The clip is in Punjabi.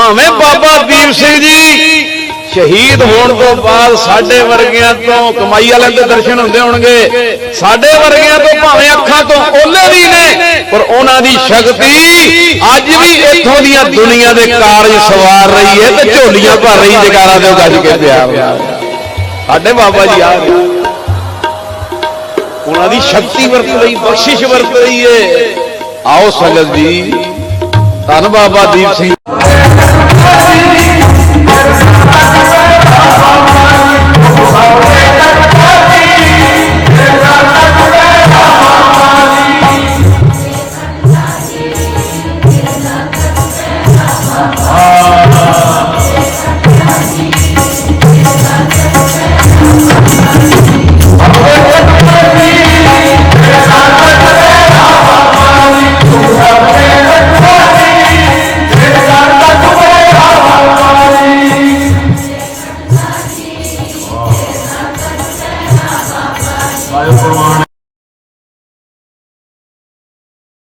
ਭਾਵੇਂ ਬਾਬਾ ਦੀਪ ਸਿੰਘ ਜੀ ਸ਼ਹੀਦ ਹੋਣ ਤੋਂ ਬਾਅਦ ਸਾਡੇ ਵਰਗਿਆਂ ਤੋਂ ਕਮਾਈ ਵਾਲਿਆਂ ਦੇ ਦਰਸ਼ਨ ਹੁੰਦੇ ਹੋਣਗੇ। ਸਾਡੇ ਵਰਗਿਆਂ ਤੋਂ ਭਾਵੇਂ ਅੱਖਾਂ ਤੋਂ ਓਲੇ ਵੀ ਨੇ ਪਰ ਉਹਨਾਂ ਦੀ ਸ਼ਕਤੀ ਅੱਜ ਵੀ ਇੱਥੋਂ ਦੀਆਂ ਦੁਨੀਆ ਦੇ ਕਾਰਜ ਸਵਾਰ ਰਹੀ ਹੈ ਤੇ ਝੋਲੀਆਂ ਭਰ ਰਹੀ ਜਗਾਰਾ ਦੇ ਗੱਜ ਕੇ ਪਿਆਰ ਸਾਡੇ ਬਾਬਾ ਜੀ ਆ ਗਏ। ਉਹਨਾਂ ਦੀ ਸ਼ਕਤੀ ਵਰਤ ਲਈ ਬਖਸ਼ਿਸ਼ ਵਰਤ ਲਈ ਏ ਆਓ ਸੰਗਤ ਜੀ। ਧੰਨ ਬਾਬਾ ਦੀਪ ਸਿੰਘ Ah. ആയപ്പോഴുമാണ്